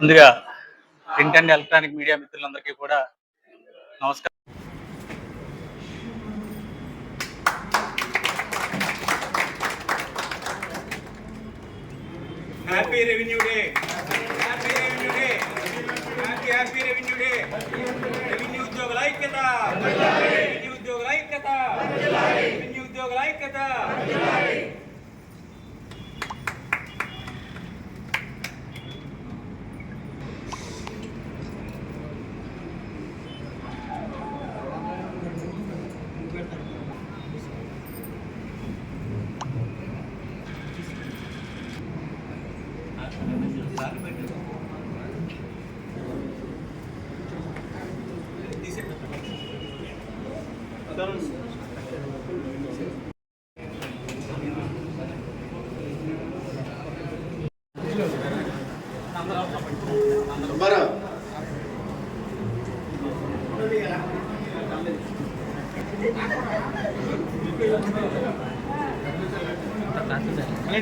ముందుగా print and electronic media మిత్రులందరికీ కూడా నమస్కారం. Happy revenue day happy revenue day happy happy revenue day revenue ఉద్యోగుల ఐక్యత రెవెన్యూ ఉద్యోగుల ఐక్యత రెవెన్యూ ఉద్యోగుల ఐక్యత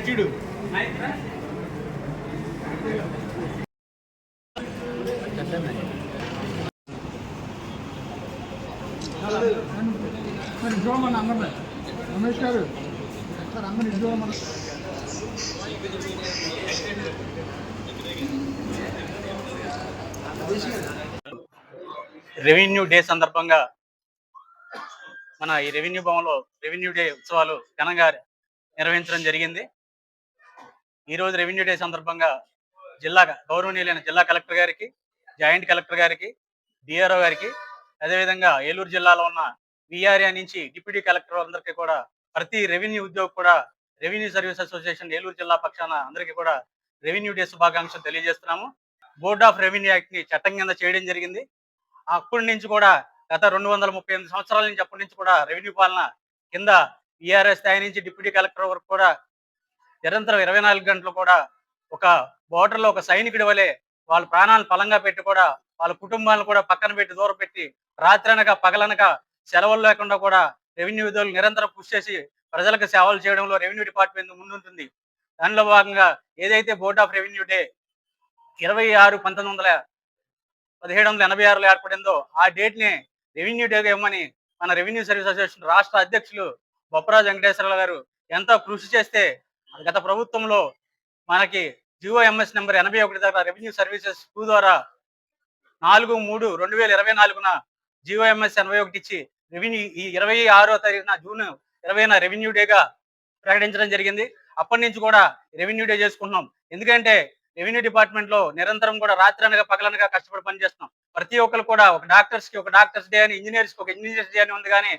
చూడు. మరి ఇవ్వమని అందరినీ రమేష్ గారు. సార్ అందరిని ఇవ్వమని రెవెన్యూ డే సందర్భంగా మన ఈ రెవెన్యూ భవన్లో రెవెన్యూ డే ఉత్సవాలు ఘనంగా నిర్వహించడం జరిగింది. ఈ రోజు రెవెన్యూ డే సందర్భంగా జిల్లా గౌరవనీయులైన జిల్లా కలెక్టర్ గారికి జాయింట్ కలెక్టర్ గారికి డిఆర్ఓ గారికి అదేవిధంగా ఏలూరు జిల్లాలో ఉన్న విఆర్ఏ నుంచి డిప్యూటీ కలెక్టర్ అందరికీ కూడా ప్రతి రెవెన్యూ ఉద్యోగి కూడా రెవెన్యూ సర్వీస్ అసోసియేషన్ ఏలూరు జిల్లా పక్షాన అందరికీ కూడా రెవెన్యూ డే శుభాకాంక్షలు తెలియజేస్తున్నాము. బోర్డ్ ఆఫ్ రెవెన్యూ యాక్ట్ని చట్టం కింద చేయడం జరిగింది. అప్పటి నుంచి కూడా గత రెండు వందల ముప్పై ఎనిమిది సంవత్సరాల నుంచి అప్పటి నుంచి కూడా రెవెన్యూ పాలన కింద విఆర్ఎస్ స్థాయి నుంచి డిప్యూటీ కలెక్టర్ వరకు కూడా నిరంతరం ఇరవై నాలుగు గంటలు కూడా ఒక బోర్డర్లో లో ఒక సైనికుడి వలె వాళ్ళ ప్రాణాలను పలంగా పెట్టి కూడా వాళ్ళ కుటుంబాలను కూడా పక్కన పెట్టి దూరం పెట్టి అనగా పగలనగా సెలవులు లేకుండా కూడా రెవెన్యూ విధులు నిరంతరం కృషి చేసి ప్రజలకు సేవలు చేయడంలో రెవెన్యూ డిపార్ట్మెంట్ ముందుంటుంది. దానిలో భాగంగా ఏదైతే బోర్డ్ ఆఫ్ రెవెన్యూ డే ఇరవై ఆరు పంతొమ్మిది వందల పదిహేడు వందల ఎనభై ఆరులో ఏర్పడిందో ఆ డేట్ని రెవెన్యూ డేగా ఇవ్వమని మన రెవెన్యూ సర్వీస్ అసోసియేషన్ రాష్ట్ర అధ్యక్షులు బొప్పరాజు వెంకటేశ్వరరావు గారు ఎంతో కృషి చేస్తే గత ప్రభుత్వంలో మనకి జియో ఎంఎస్ నెంబర్ ఎనభై ఒకటి దగ్గర రెవెన్యూ సర్వీసెస్ టూ ద్వారా నాలుగు మూడు రెండు వేల ఇరవై నాలుగున జియో ఎంఎస్ ఎనభై ఒకటి ఇచ్చి రెవెన్యూ ఈ ఇరవై ఆరో తారీఖున జూన్ ఇరవైన రెవెన్యూ డేగా ప్రకటించడం జరిగింది. అప్పటి నుంచి కూడా రెవెన్యూ డే చేసుకుంటున్నాం. ఎందుకంటే రెవెన్యూ డిపార్ట్మెంట్లో నిరంతరం కూడా రాత్రి అనగా పగలనగా కష్టపడి పనిచేస్తున్నాం ప్రతి ఒక్కరు కూడా ఒక డాక్టర్స్కి ఒక డాక్టర్స్ డే అని ఇంజనీర్స్కి ఒక ఇంజనీర్స్ డే అని ఉంది కానీ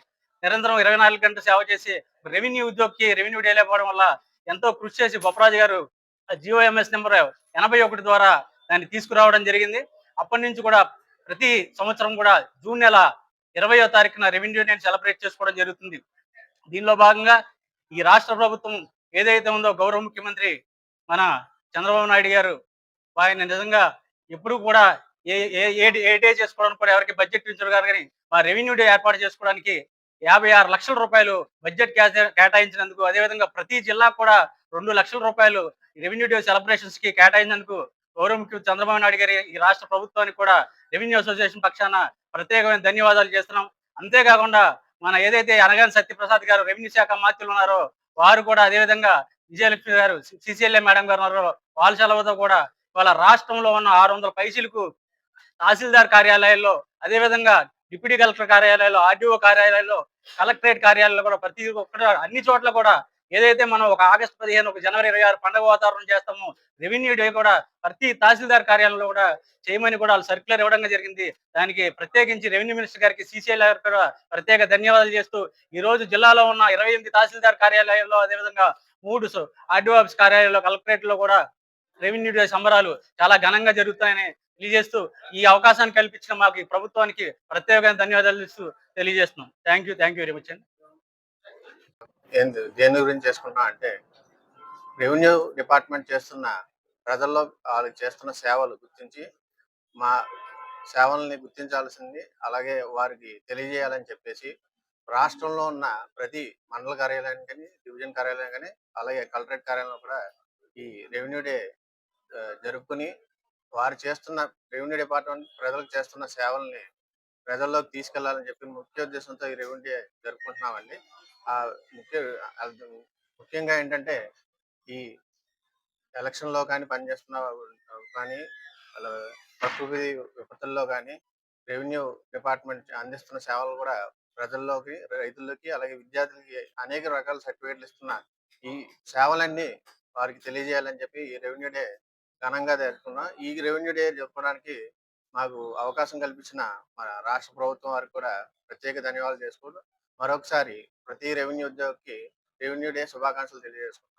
నిరంతరం ఇరవై నాలుగు గంటలు సేవ చేసి రెవెన్యూ ఉద్యోగికి రెవెన్యూ డే లేకపోవడం వల్ల ఎంతో కృషి చేసి బొప్పరాజు గారు జియోఎంఎస్ నెంబర్ ఎనభై ఒకటి ద్వారా దాన్ని తీసుకురావడం జరిగింది. అప్పటి నుంచి కూడా ప్రతి సంవత్సరం కూడా జూన్ నెల ఇరవయో తారీఖున రెవెన్యూ డే సెలబ్రేట్ చేసుకోవడం జరుగుతుంది. దీనిలో భాగంగా ఈ రాష్ట్ర ప్రభుత్వం ఏదైతే ఉందో గౌరవ ముఖ్యమంత్రి మన చంద్రబాబు నాయుడు గారు ఆయన నిజంగా ఎప్పుడు కూడా ఏ ఏ ఏ- డే చేసుకోవడానికి కూడా ఎవరికి బడ్జెట్ ఇచ్చారు గారు కానీ మా రెవెన్యూ డే ఏర్పాటు చేసుకోవడానికి యాభై ఆరు లక్షల రూపాయలు బడ్జెట్ కేటాయించినందుకు అదేవిధంగా ప్రతి జిల్లా కూడా రెండు లక్షల రూపాయలు రెవెన్యూ డే సెలబ్రేషన్స్కి కేటాయించినందుకు గౌరవ ముఖ్యమంత్రి చంద్రబాబు నాయుడు గారి ఈ రాష్ట్ర ప్రభుత్వానికి కూడా రెవెన్యూ అసోసియేషన్ పక్షాన ప్రత్యేకమైన ధన్యవాదాలు చేస్తున్నాం. అంతేకాకుండా మన ఏదైతే అనగాని సత్యప్రసాద్ గారు రెవెన్యూ శాఖ మాత్రులు ఉన్నారో వారు కూడా అదేవిధంగా విజయలక్ష్మి గారు సిసిఎల్ఏ మేడం గారు ఉన్నారో వాళ్ళ సెలవుతో కూడా వాళ్ళ రాష్ట్రంలో ఉన్న ఆరు వందల పైసలకు తహసీల్దార్ కార్యాలయాల్లో అదేవిధంగా డిప్యూటీ కలెక్టర్ కార్యాలయాల్లో ఆర్డీఓ కార్యాలయాల్లో కలెక్టరేట్ కార్యాలయాల్లో కూడా ప్రతి ఒక్కటి అన్ని చోట్ల కూడా ఏదైతే మనం ఒక ఆగస్టు పదిహేను ఒక జనవరి ఇరవై ఆరు పండగ వాతావరణం చేస్తామో రెవెన్యూ డే కూడా ప్రతి తహసీల్దార్ కార్యాలయంలో కూడా చేయమని కూడా వాళ్ళు సర్క్యులర్ ఇవ్వడం జరిగింది. దానికి ప్రత్యేకించి రెవెన్యూ మినిస్టర్ గారికి సీసీఎల్ గారికి కూడా ప్రత్యేక ధన్యవాదాలు చేస్తూ ఈ రోజు జిల్లాలో ఉన్న ఇరవై ఎనిమిది తహసీల్దార్ కార్యాలయాల్లో అదేవిధంగా మూడు ఆర్డీఓ ఆఫీస్ కార్యాలయంలో కలెక్టరేట్లో కూడా రెవెన్యూ డే సంబరాలు చాలా ఘనంగా జరుగుతాయని తెలియజేస్తూ ఈ అవకాశాన్ని కల్పించిన మాకు ప్రభుత్వానికి ప్రత్యేకంగా ధన్యవాదాలు ఇస్తూ తెలియజేస్తున్నాం. Thank you thank you very much అండి. ఏంది దేని గురించి చేసుకుంటున్నా అంటే రెవెన్యూ డిపార్ట్మెంట్ చేస్తున్న ప్రజల్లో వాళ్ళు చేస్తున్న సేవలు గుర్తించి మా సేవల్ని గుర్తించాల్సింది అలాగే వారికి తెలియజేయాలని చెప్పేసి రాష్ట్రంలో ఉన్న ప్రతి మండల కార్యాలయం కానీ డివిజన్ కార్యాలయం కానీ అలాగే కలెక్టరేట్ కార్యాలయంలో కూడా ఈ రెవెన్యూ డే జరుపుకుని వారు చేస్తున్న రెవెన్యూ డిపార్ట్మెంట్ ప్రజలకు చేస్తున్న సేవల్ని ప్రజల్లోకి తీసుకెళ్ళాలని చెప్పి ముఖ్య ఉద్దేశంతో ఈ రెవెన్యూ డే జరుపుకుంటున్నామండి. ఆ ముఖ్య ముఖ్యంగా ఏంటంటే ఈ ఎలక్షన్లో కానీ పనిచేస్తున్న కానీ అలా ప్రకృతి విపత్తుల్లో కానీ రెవెన్యూ డిపార్ట్మెంట్ అందిస్తున్న సేవలు కూడా ప్రజల్లోకి రైతుల్లోకి అలాగే విద్యార్థులకి అనేక రకాల సర్టిఫికేట్లు ఇస్తున్న ఈ సేవలన్నీ వారికి తెలియజేయాలని చెప్పి ఈ రెవెన్యూ డే ఘనంగా జరుపుకున్నాం. ఈ రెవెన్యూ డే జరుపుకోవడానికి మాకు అవకాశం కల్పించిన మన రాష్ట్ర ప్రభుత్వం వారికి కూడా ప్రత్యేక ధన్యవాదాలు చేసుకుంటూ మరొకసారి ప్రతి రెవెన్యూ ఉద్యోగికి రెవెన్యూ డే శుభాకాంక్షలు తెలియజేసుకుంటున్నాం